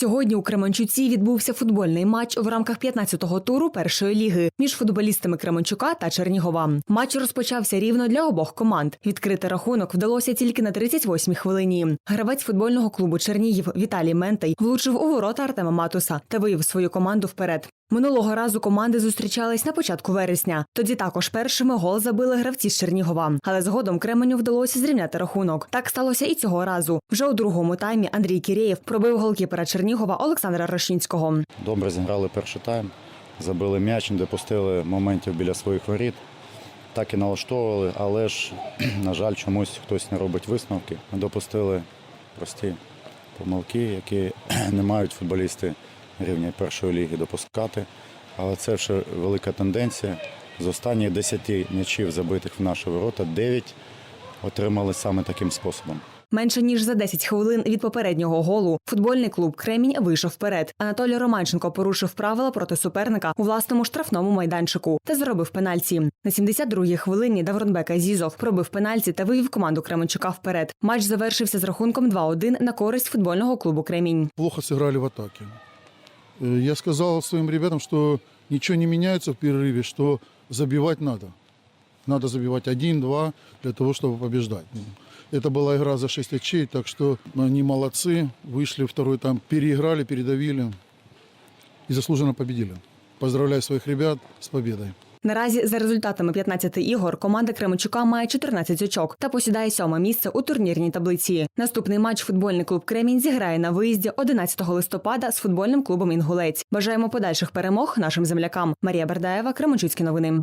Сьогодні у Кременчуці відбувся футбольний матч в рамках 15-го туру першої ліги між футболістами Кременчука та Чернігова. Матч розпочався рівно для обох команд. Відкрити рахунок вдалося тільки на 38-й хвилині. Гравець футбольного клубу Чернігів Віталій Ментей влучив у ворота Артема Матуса та вивів свою команду вперед. Минулого разу команди зустрічались на початку вересня. Тоді також першими гол забили гравці з Чернігова. Але згодом Кременю вдалося зрівняти рахунок. Так сталося і цього разу. Вже у другому таймі Андрій Кірєєв пробив голкіпера Чернігова Олександра Рощинського. Добре зіграли перший тайм, забили м'яч, не допустили моментів біля своїх воріт. Так і налаштовували, але ж, на жаль, чомусь хтось не робить висновки. Допустили прості помилки, які не мають футболісти рівня першої ліги допускати. Але це вже велика тенденція. З останніх 10 м'ячів, забитих в наші ворота, 9 отримали саме таким способом. Менше ніж за 10 хвилин від попереднього голу футбольний клуб Кремінь вийшов вперед. Анатолій Романченко порушив правила проти суперника у власному штрафному майданчику та заробив пенальті. На 72-й хвилині Давронбек Азізов пробив пенальті та вивів команду Кременчука вперед. Матч завершився з рахунком 2-1 на користь футбольного клубу Кремінь. плохо сыграли в атаке. Э, Я сказал своим ребятам, что ничего не меняется в перерыве, что забивать надо. Надо забивать один-два для того, чтобы побеждать. Это была игра за 6 очей, так что они молодцы. Вышли второй там, переиграли, передавили и заслуженно победили. Поздравляю своих ребят с победой. Наразі за результатами 15 ігор команда Кременчука має 14 очок та посідає сьоме місце у турнірній таблиці. Наступний матч футбольний клуб Кремінь зіграє на виїзді 11 листопада з футбольним клубом Інгулець. Бажаємо подальших перемог нашим землякам. Марія Бердаєва, Кременчуцькі новини.